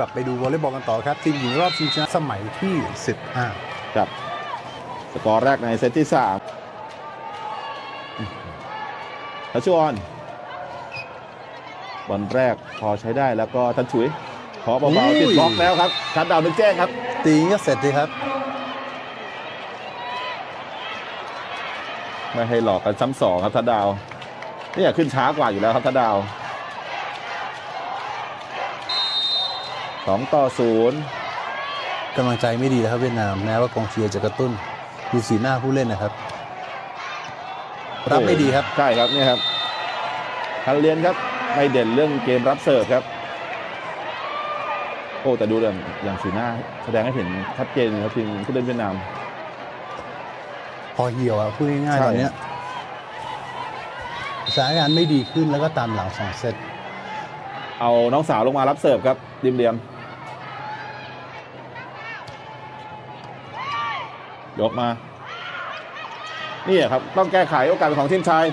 กลับไปดูวอลเลย์บอลกันต่อครับทีมหญิงรอบชิงชนะสมัยที่ 15กับสกอร์แรกในเซตที่สามทัชวอนบอลแรกพอใช้ได้แล้วก็ทันฉุยขอเบาอุ้ๆยติดบล็อกแล้วครับชัดดาวนึกแจ้งครับ ตีก็เสร็จดีครับ ไม่ให้หลอกกันซ้ำสองครับทัดดาวเนี่ยขึ้นช้ากว่าอยู่แล้วครับทัดดาว สองต่อศูนย์กำลังใจไม่ดีแล้วครับเวียดนามแม้ว่ากองเชียร์จะกระตุ้นดูสีหน้าผู้เล่นนะครับ รับไม่ดีครับ ใช่ครับเนี่ยครับทันเรียนครับไม่เด่นเรื่องเกมรับเสิร์ฟครับ โอ้แต่ดูอย่างอย่างสีหน้า แสดงให้เห็นชัดเจนเลยครับทีมผู้เล่นเวียดนามพอเหี่ยวอะพูดง่ายใช่ๆตอนเนี้ยสถานการณ์ไม่ดีขึ้นแล้วก็ตามหลังสองเซตเอาน้องสาวลงมารับเสิร์ฟครับริมเหลียม ยกมา นี่ครับต้องแก้ไขโอกาสของทีมชาย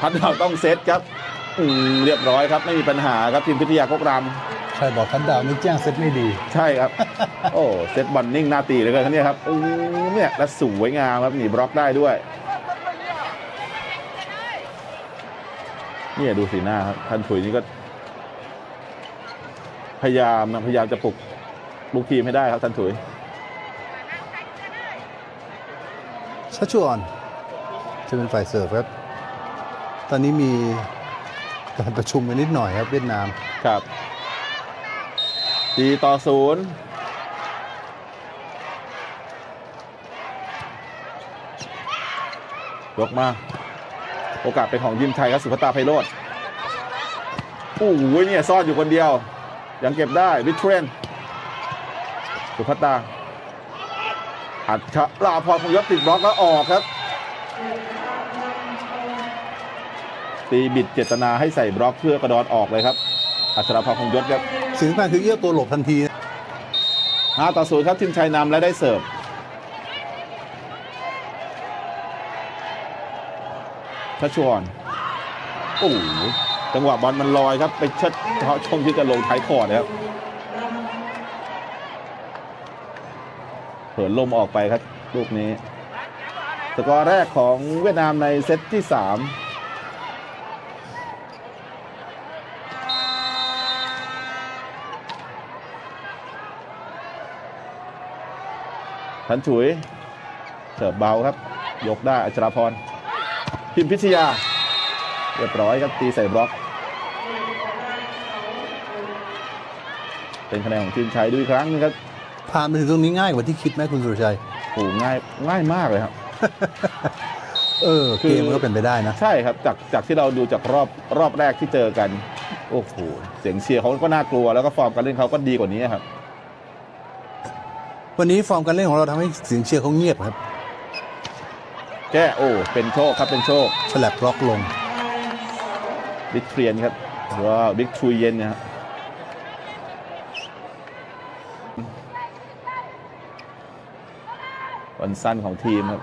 พัดดาวต้องเซตครับอืมเรียบร้อยครับไม่มีปัญหาครับทีมพิทยากกรใครบอกทันดาวนึกแจ้งเซตไม่ดีำใช่ครับ โอ้เซตบอลนิ่งหน้าตีเลยครับเนี่ยครับอู้เนี่ยและสวยงามครับหนีบล็อกได้ด้วยเนี่ยดูสีหน้าครับท่านถุยนี่ก็ พยายามนะพยายามจะปลุกลูกทีมให้ได้ครับท่านถุย ชัชวอนจะเป็นฝ่ายเสิร์ฟครับ ตอนนี้มีการประชุมกันนิดหน่อยครับเวียดนามครับตีต่อศูนย์ยกมา โอกาสเป็นของยิมไทยครับ สุภตาไพโรธโอ้โหเนี่ยซ่อนอยู่คนเดียว ยังเก็บได้วิทเทรนสุภตา อัดชะลาพรพงยศติดบล็อกแล้วออกครับ ตีบิดเจตนาให้ใส่บล็อกเพื่อกระดอนออกเลยครับ อัชราพรพงยศครับสิ่งสำคัญคือเอี้ยวตัวหลบทันทีนะ5ต่อ0ครับทีมชัยนำและได้เสิร์ฟชัชวอนโอ้โหจังหวะบอลมันลอยครับ ไปเชิดเฉพาะช่วงที่จะลงท้ายคอร์ดนะครับ ผินลมออกไปครับลูกนี้ สกอร์แรกของเวียดนามในเซตที่ 3ทันฉุยเสิร์ฟเบาครับ ยกได้อัชราพร พิมพิชยา เรียบร้อยครับตีใส่บล็อก เป็นคะแนนของทีมชัยดูอีกครั้งนึงครับ ผ่านไปถึงตรงนี้ง่ายกว่าที่คิดไหมคุณสุรชัยโอ้โหง่ายง่ายมากเลยครับ เออคือเกมมันก็เป็นไปได้นะ ใช่ครับ จากจากที่เราดูจากรอบรอบแรกที่เจอกัน โอ้โหเสียงเชียร์เขาก็น่ากลัวแล้วก็ฟอร์มการเล่นเขาก็ดีกว่านี้ครับ วันนี้ฟอร์มการเล่นของเราทำให้เสียงเชียร์เขาเงียบครับ แก้โอ้เป็นโชคครับเป็นโชคฉลับล็อกลงบิ๊กเทรียนครับหรือว่าบิ๊กทูเย็นนะครับ บอลสั้นของทีมครับ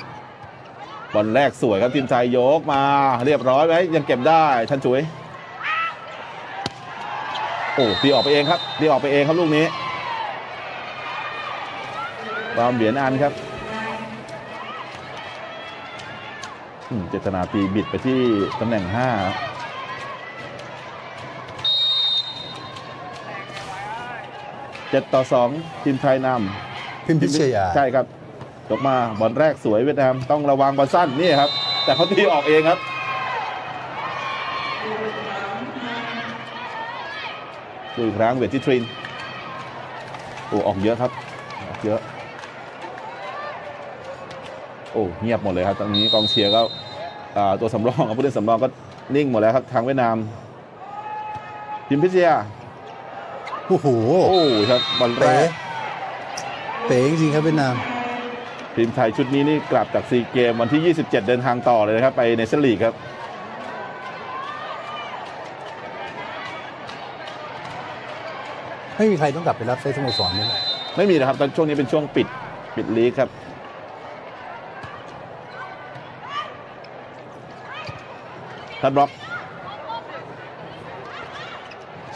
บอลแรกสวยครับทีมไทยยกมาเรียบร้อยไว้ยังเก็บได้ทันจุยโอ้ตีออกไปเองครับตีออกไปเองครับลูกนี้วามเหรียญอันครับอืมเจตนาตีบิดไปที่ตำแหน่งห้าเจ็ดต่อสองทีมไทยนำพิมพิชยา ใช่ครับ ยกมาบอลแรกสวยเวียดนามต้องระวังบอลสั้นนี่ครับ แต่เขาตีออกเองครับ ดูอีกครั้งเวทที่ทรินโอ้ออกเยอะครับออกเยอะโอ้เงียบหมดเลยครับตรงนี้กองเชียร์ก็อ่าตัวสำรองกับผู้เล่นสำรองก็นิ่งหมดแล้วครับทางเวียดนามทีมพิชยาโอ้โหโอ้ครับบอลแรเป๋กเป๋จริงๆครับเวียดนาม ทีมไทยชุดนี้นี่กลับจากซีเกมวันที่ 27 เดินทางต่อเลยนะครับ ไปเนชั่นลีกครับไม่มีใครต้องกลับไปรับใช้สโมสรเลยไม่มีนะครับตอนช่วงนี้เป็นช่วงปิดปิดลีกครับทัดบล็อก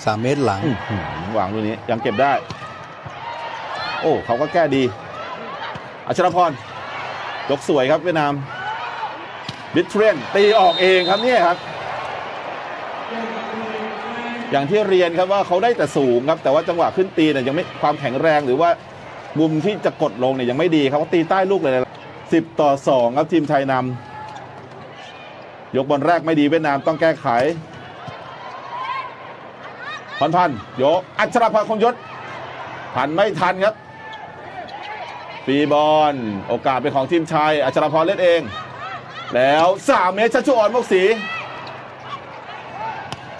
สามเมตรหลังอื้อหือวางลูกนี้ยังเก็บได้ โอ้เขาก็แก้ดี อัชรพรยกสวยครับเวียดนามบิทเทรนตีออกเองครับเนี่ยครับ อย่างที่เรียนครับว่าเขาได้แต่สูงครับ แต่ว่าจังหวะขึ้นตีเนี่ยยังไม่ความแข็งแรงหรือว่ามุมที่จะกดลงเนี่ยยังไม่ดีครับเขาตีใต้ลูกเลยสิบต่อสองครับทีมไทยนำยกบอลแรกไม่ดีเวียดนามต้องแก้ไขพันพันโยอัชรพรคงยศทันไม่ทันครับ ฟรีบอลโอกาสเป็นของทีมชายอัชรพรเล่นเอง แล้วสามเมตรชัชชุออนมกศรี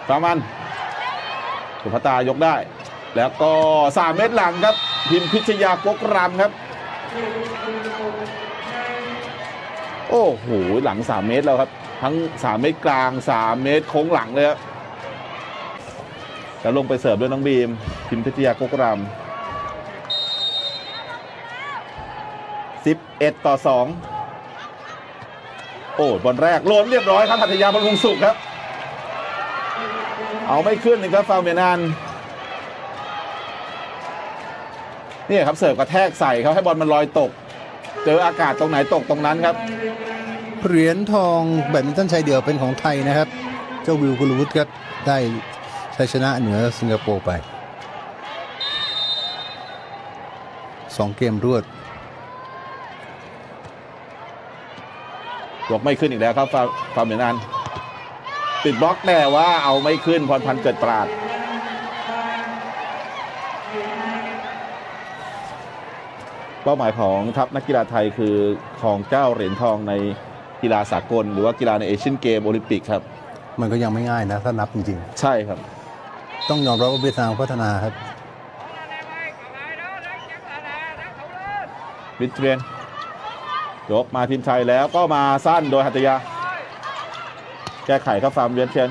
ฟามันสุภตายกได้ แล้วก็3เมตรหลังครับ พิมพิชยากกรำครับ โอ้โหหลัง3เมตรแล้วครับ ทั้ง3เมตรกลาง3เมตรโค้งหลังเลยครับแล้วลงไปเสิร์ฟด้วยน้องบีม พิมพิชยากกรำ 11 ต่อ 2 โอ้บอลแรกโลนเรียบร้อยครับพัทยาบอลลุงสุขครับ เอาไม่ขึ้นนึงครับฟาวเมียนานนี่ครับเสิร์ฟกระแทกใส่เขาให้บอลมันลอยตก เจออากาศตรงไหนตกตรงนั้นครับ เหรียญทองแบดมินตันชายเดี่ยวเป็นของไทยนะครับ เจ้าวิวกุลวุฒิครับได้ชัยชนะเหนือสิงคโปร์ไปสองเกมรวด ยกไม่ขึ้นอีกแล้วครับฟาฟาเมียนานติดบล็อกแต่ว่าเอาไม่ขึ้นพรพันธ์เกิดปราดเป้าหมายของทัพนักกีฬาไทยคือของเจ้าเหรียญทองในกีฬาสากล หรือว่ากีฬาในเอเชียนเกมโอลิมปิกครับ มันก็ยังไม่ง่ายนะ ถ้านับจริงใช่ครับๆต้องยอมรับว่าเวียดนามพัฒนาครับวิทเทรียน ยกมาทีมไทยแล้วก็มาสั้นโดยหัตถยา แก้ไขครับฟาร์มเวียนเทียน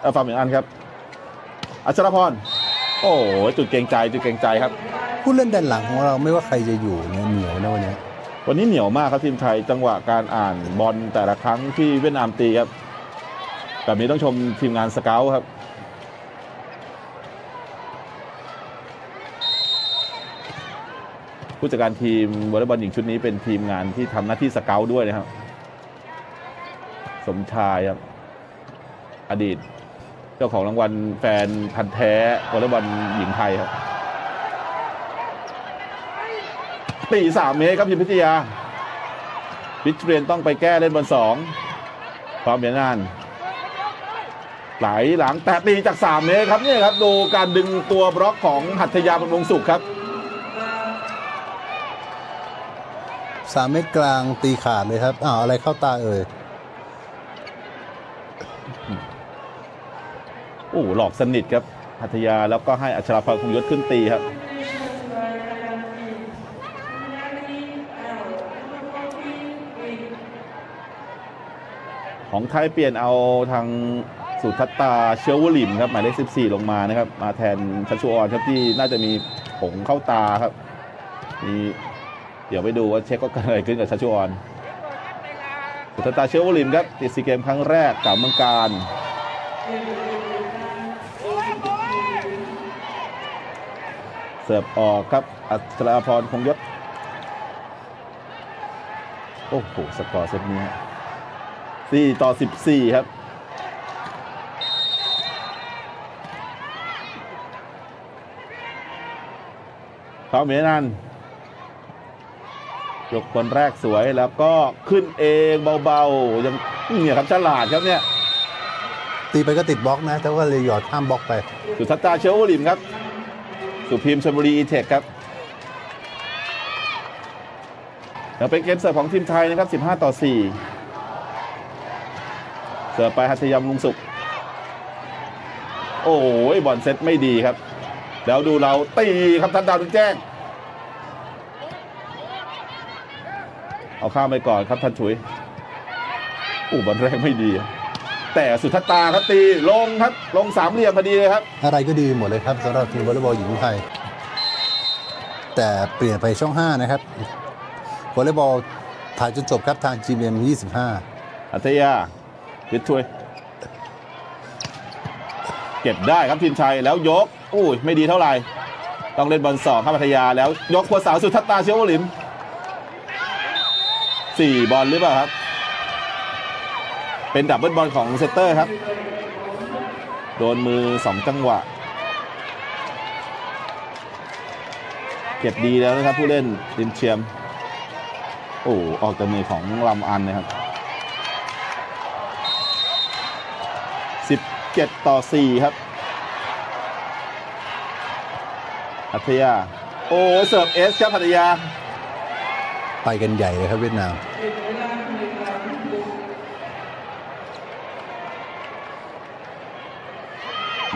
เออฟาร์มอย่างอันครับ อัชรพร โอ้โหจุดเกรงใจจุดเกรงใจครับ ผู้เล่นด้านหลังของเราไม่ว่าใครจะอยู่เนี่ยเหนียวนะวันนี้ วันนี้เหนียวมากครับทีมไทยจังหวะการอ่านบอลแต่ละครั้งที่เวียดนามตีครับแบบนี้ต้องชมทีมงานสเกลครับ ผู้จัดการทีมวอลเลย์บอลหญิงชุดนี้เป็นทีมงานที่ทำหน้าที่สเกลด้วยนะครับ สมชายครับ อดีต เจ้าของรางวัลแฟนพันธ์แท้วอลเลย์บอลหญิงไทยครับตีสามเมตรครับพิมพิทยาวิทเรียนต้องไปแก้เล่นบอลสองความเหมียนงานไหลหลังแต่ตีจาก3เมตรครับนี่ครับดูการดึงตัวบล็อกของหัตถยาบำรุงสุขครับ สามเมตรกลางตีขาดเลยครับอ้าวอะไรเข้าตาเอ่ยโอ้โหหลอกสนิทครับหัตถยาแล้วก็ให้อัชราภาคงยศขึ้นตีครับของไทยเปลี่ยนเอาทางสุทัตตาเชื้อวลิมครับหมายเลข14 ลงมานะครับ มาแทนชัชวอนครับที่น่าจะมีผงเข้าตาครับมี เดี๋ยวไปดูว่าเช็คก็เกิดอะไรขึ้นกับชัชวอนสุทัตตาเชื้อวลิมครับ ติดซีเกมครั้งแรกกับเมืองการเสิร์ฟออกครับ อัชราพรคงยศ โอ้โห สกอร์เซตนี้สี่ต่อสิบสี่ครับเขาเหมียนัน ยกคนแรกสวยแล้วก็ขึ้นเองเบาๆยังเนี่ยครับฉลาดครับเนี่ยตีไปก็ติดบล็อกนะแต่ว่าเลยหยอดข้ามบล็อกไป สุทัศตาเชลวลิมครับ สุพิมพ์ชลบุรีอีเทคครับแล้วเป็นเกมเสิร์ฟของทีมไทยนะครับ 15 ต่อ 4 เสิร์ฟไปหัตยามลุงสุข โอ้ยบอลเซตไม่ดีครับ แล้วดูเราตีครับทันดาวดึงแจ้ง เอาข้ามไปก่อนครับท่านฉุยอู้บอลแรกไม่ดี แต่สุทัศตาครับตีลงครับลงสามเหลี่ยมพอดีเลยครับอะไรก็ดีหมดเลยครับสำหรับทีมวอลเลย์บอลหญิงไทย แต่เปลี่ยนไปช่อง 5 นะครับวอลเลย์บอลถ่ายจนจบครับทาง GMM 25อัธยาพิทช่วย เก็บได้ครับทีมชัยแล้วยก อุ้ยไม่ดีเท่าไหร่ ต้องเล่นบอลสองครับพัทยาแล้วยกหัวเสาสุดทัตตาเชียวหลิม สี่บอลหรือเปล่าครับ เป็นดับเบิลบอลของเซตเตอร์ครับ โดนมือสองจังหวะ เก็บดีแล้วนะครับผู้เล่นดินเชียม โอ้ออกจากมือของลำอันนะครับ17ต่อ4ครับพัทยา โอ้เสิร์ฟเอสครับพัทยา ไปกันใหญ่เลยครับเวียดนาม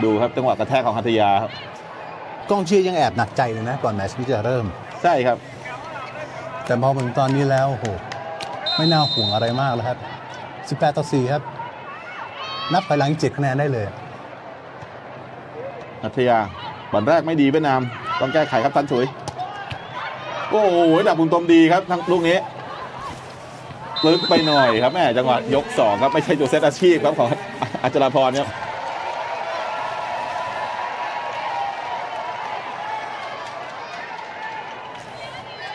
ดูครับจังหวะกระแทกของพัทยาครับกองเชียร์ยังแอบหนักใจเลยนะก่อนแมตช์ที่จะเริ่ม ใช่ครับ แต่พอถึงตอนนี้แล้วโอ้โหไม่น่าห่วงอะไรมากแล้วครับ 18 ต่อ 4 ครับ นับไปหลัง 7 คะแนนได้เลยพัทยาบอลแรกไม่ดีเวียดนาม ต้องแก้ไขครับทันฉุย โอ้โหดับบุญตมดีครับทั้งลูกนี้ลึกไปหน่อยครับแม่จังหวะยกสองครับไม่ใช่ตัวเซตอาชีพครับของอัจราพรครับ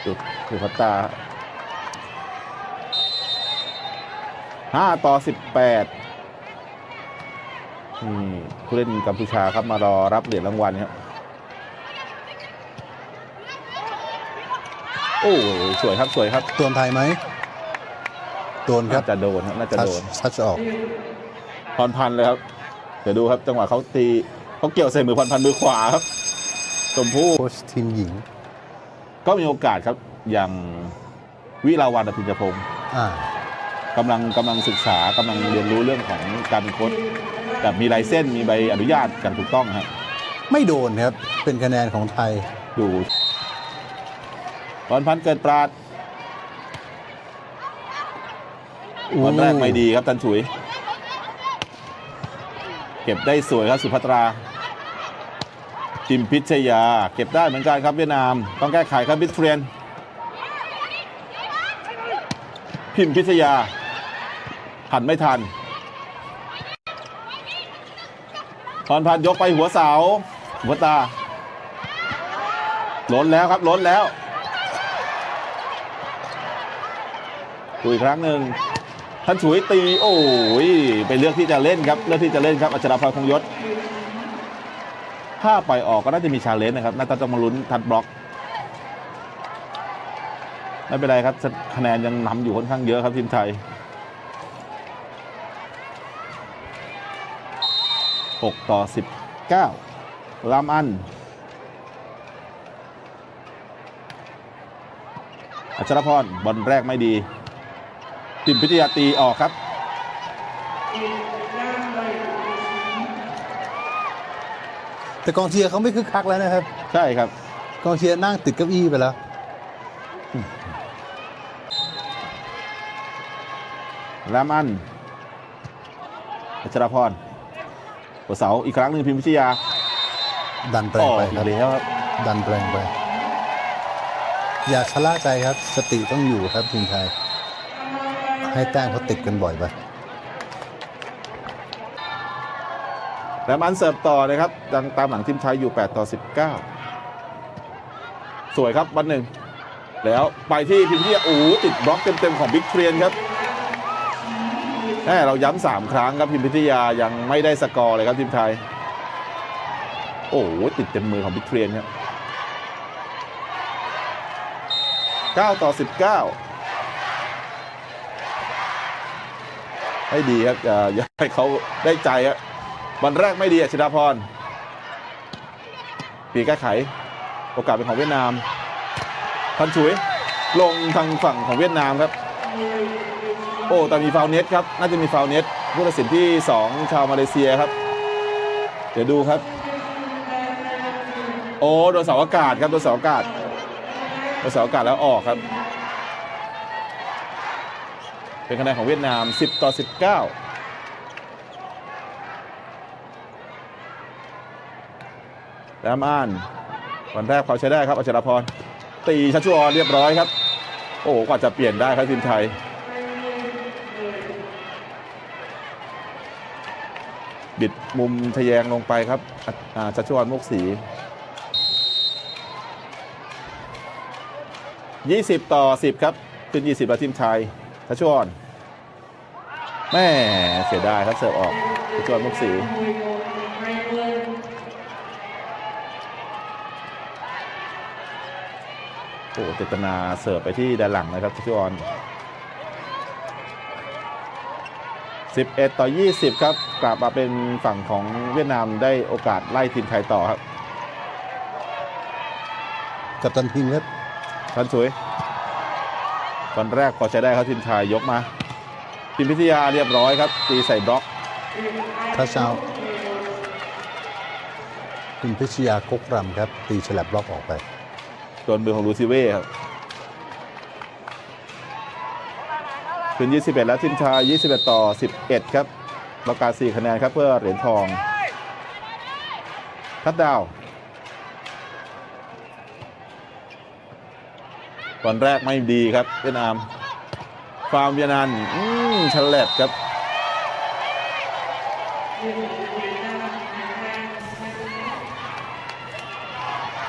จุดคือพัตตาห้าต่อสิบแปดนี่ผู้เล่นกัมพูชาครับมารอรับเหรียญรางวัลครับ โอ้สวยครับสวยครับโดนไทยไหมโดนครัน่าบจะโดนครับน่าจะทัชโดนทัชออกพรพันธ์เลยครับ เดี๋ยวดูครับจังหวะเขาตีเขาเกี่ยวใส่มือพรพันธ์มือขวาครับชมพู่โค้ชทีมหญิง ก็มีโอกาสครับอย่างวิลาวันอภิญญพงศ์อ่ากำลังกำลังศึกษากำลังเรียนรู้เรื่องของการเป็นโค้ชแบบมีไลเส้นมีใบอนุญาตอย่างถูกต้องครับ ไม่โดนครับ เป็นคะแนนของไทยดู พรพันธ์เกิดปราดวันแรกไม่ดีครับตันฉุย เก็บได้สวยครับสุภัตรา จิมพิชยา เก็บได้เหมือนกันครับเวียดนาม ต้องแก้ไขครับบิทเทรียนพิมพิชยา หันไม่ทันพรพันธ์ยกไปหัวเสาหัวตาล้นแล้วครับล้นแล้ว ดูอีกครั้งหนึ่งท่านฉุยตี โอ้ยไปเลือกที่จะเล่นครับเลือกที่จะเล่นครับอัชราพรคงยศถ้าปล่อยออกก็น่าจะมีชาเลนจ์นะครับน่าจะต้องมาลุ้นทัดบล็อกไม่เป็นไรครับคะแนนยังนำอยู่ค่อนข้างเยอะครับทีมไทย6ต่อ19ลามอันอัชรพรบอลแรกไม่ดี ติมพิทยาตีออกครับ แต่กองเชียร์เขาไม่คึกคักแล้วนะครับ ใช่ครับ กองเชียร์นั่งติดเก้าอี้ไปแล้ว รามอันอัชรพรหัวเสาอีกครั้งหนึ่งพิมพิชยาดันแปลองอกไปอีครักบแล้วครับดันแปลงไป อย่าชะล่าใจครับ สติต้องอยู่ครับทีมไทย ให้แต้มเขาติดกันบ่อยไปรามอันเสิร์ฟต่อนะครับยังตามหลังทีมไทยอยู่ 8 ต่อ 19 สวยครับวันหนึ่ง แล้วไปที่พิมพิชยาโอ้ติดบล็อกเต็มๆของบิ๊กเทรียนครับแม่เราย้ำสามครั้งครับพิมพิทยายังไม่ได้สกอร์เลยครับทีมไทย โอ้โหติดเต็มมือของบิ๊กเทรียนครับ9ต่อ 19 ให้ดีครับอย่าอให้เขาได้ใจครับวันแรกไม่ดีอะชิดาพรปีแก้ไข โอกาสเป็นของเวียดนาม พันฉุยลงทางฝั่งของเวียดนามครับ โอ้แต่มีฟาวเน็ตครับ น่าจะมีฟาวเน็ตผู้ตัดสินที่ 2 ชาวมาเลเซียครับ เดี๋ยวดูครับ โอ้โดนเสาอากาศครับโดนเสาอากาศโดนเสาอากาศแล้วออกครับ เป็นคะแนนของเวียดนาม 10 ต่อ 19แล้วม่านวันแรกเขาใช้ได้ครับอัชรพร ตีชัชวอนเรียบร้อยครับ โอ้โหกว่าจะเปลี่ยนได้ครับทีมไทย บิดมุมทะแยงลงไปครับอ่าชัชวอนมุกสี 20 ต่อ 10 ครับ ขึ้น 20 แล้วทีมชายทัชชวน แม่เสียดายครับเสิร์ฟออกทัชชวนมุกสีโอ้เจตนาเสิร์ฟไปที่ด้านหลังนะครับทัชชวน11 ต่อ 20 ครับ กลับมาเป็นฝั่งของเวียดนามได้โอกาสไล่ทีมไทยต่อครับ กับตันทีมครับทันสวยตอนแรกพอใช้ได้ครับทีมชายยกมา ทีมพิทยาเรียบร้อยครับ ตีใส่บล็อกทัชเชาคุณพิชยากกรำครับ ตีฉลับบล็อกออกไปโดนมือของลูซิเว่ครับขึ้น 21 แล้วทีมชาย 21 ต่อ 11 ครับประกาศ4คะแนนครับเพื่อเหรียญทองทัดดาวน์ตอนแรกไม่ดีครับเวียดนาม ฟาร์มเวียนามอืมฉลับครับ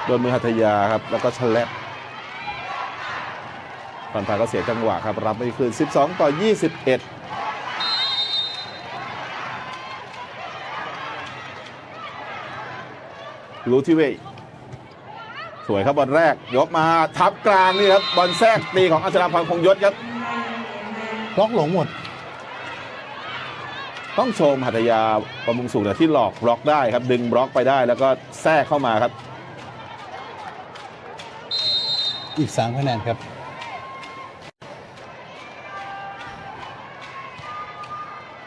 โดนมือหัตยาครับ แล้วก็ฉลับฟันพาก็เสียจังหวะครับ รับไม่คืน 12 ต่อ 21รู้ที่เวยสวยครับบอลแรก ยกมาทับกลางนี่ครับ บอลแทรกตีของอัชราพันคงยศครับ บล็อกหลงหมด ต้องชมหัตถยาประมุงสูงเนี่ยที่หลอกบล็อกได้ครับ ดึงบล็อกไปได้แล้วก็แทรกเข้ามาครับ อีก3คะแนนครับ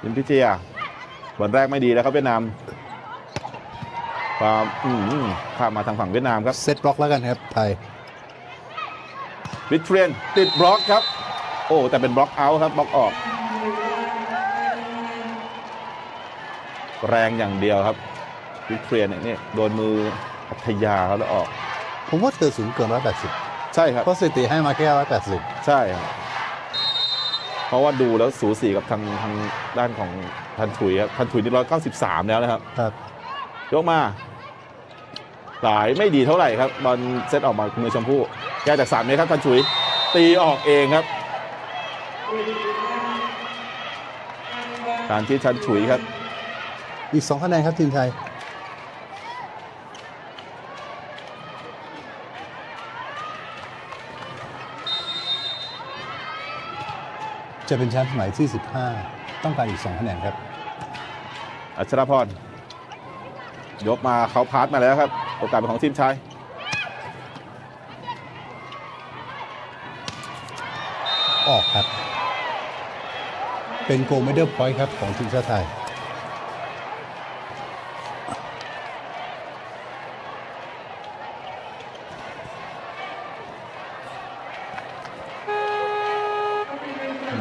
ยิมพิเจียบอลแรกไม่ดีแล้วครับเวียดนามความอืมข้ามมาทางฝั่งเวียดนามครับ เซตบล็อกแล้วกันครับไทยวิทเทรียนติดบล็อกครับ โอ้แต่เป็นบล็อกเอาท์ครับบล็อกออก แรงอย่างเดียวครับวิทเทรียนเนี่ยนี่โดนมืออัธยาเขาแล้วออก ผมว่าเธอสูงเกิน180ใช่ครับเพราะสถิติให้มาแค่180ใช่ครับเพราะว่าดูแล้วสูสีกับทางทางด้านของพันถุยครับพันถุยนี่ร้อยเก้าสิบสามแล้วนะครับครับยกมาสายไม่ดีเท่าไหร่ครับบอลเซตออกมามือชมพู่แก้จากสามเมตรครับพันถุย ตีออกเองครับ การที่ชันฉุยครับ อีก2คะแนนครับทีมไทย จะเป็นแชมป์สมัยที่ 15 ต้องการอีก 2 คะแนนครับ อัชรพร ยกมาเขาพาร์ทมาแล้วครับ โอกาสเป็นของทีมชาย ออกครับ เป็นโกลเมเดอร์พอยต์ครับ ของทีมชาติไทย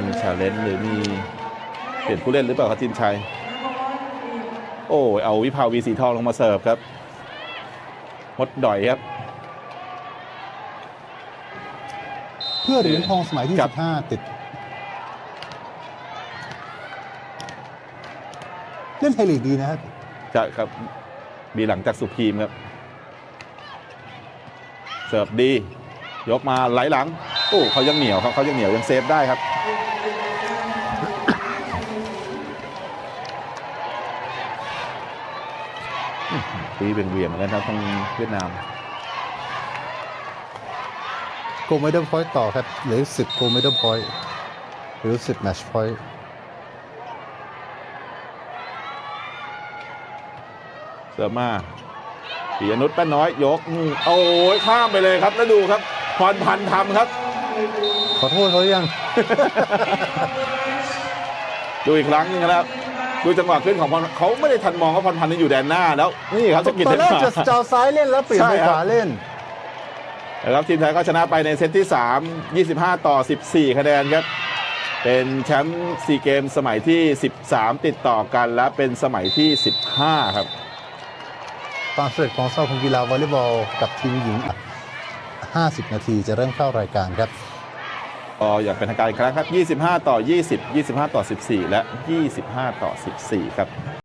มีชาเลนจ์หรือมี เปลี่ยนผู้เล่นหรือเปล่าครับทีมชายโอ้ยเอาวิภาวีสีทองลงมาเสิร์ฟครับมดดอยครับ เพื่อเหรียญทองสมัยที่ ครับ 15 ติด เล่น ไทยลีกดีนะครับจะครับมีหลังจากสุพีมครับ เสิร์ฟดี ยกมาไหลหลังโอ้เขายังเหนียวครับเขายังเหนียวยังเซฟได้ครับตีเป็นเหวี่ยงเหมือนกันครับทางเวียดนามโกลเมเดอร์พอยต์ต่อครับเหลือ10โกลเมเดอร์พอยต์หรือ10แมชพอยต์ เสิร์ฟมาปียนุชแป้นน้อยยกอืมโอ้ยข้ามไปเลยครับแล้วดูครับพรพันธ์ทำครับ ขอโทษเขาหรือยัง ดูอีกครั้งหนึงนะครับดูจังหวะขึ้นของพรเขาไม่ได้ทันมองว่าพรพันธ์นี่อยู่แดนหน้าแล้วนี่ครับจะกินตอนแรกเทนจะมาจะเอาซ้ายเล่นแล้วเปลี่ยนใช่ไปครับขวาเล่นนะครับทีมไทยก็ชนะไปในเซตที่ 3 25 ต่อ 14 คะแนนครับ เป็นแชมป์ซีเกมสมัยที่ 13 ติดต่อกันและเป็นสมัยที่ 15 ครับ ความสำเร็จของสมาคมกีฬาวอลเลย์บอลกับทีมหญิง 50 นาทีจะเริ่มเข้ารายการครับก็อย่างเป็นทางการอีกครั้งครับ 25 ต่อ 20 25 ต่อ 14 และ 25 ต่อ 14 ครับ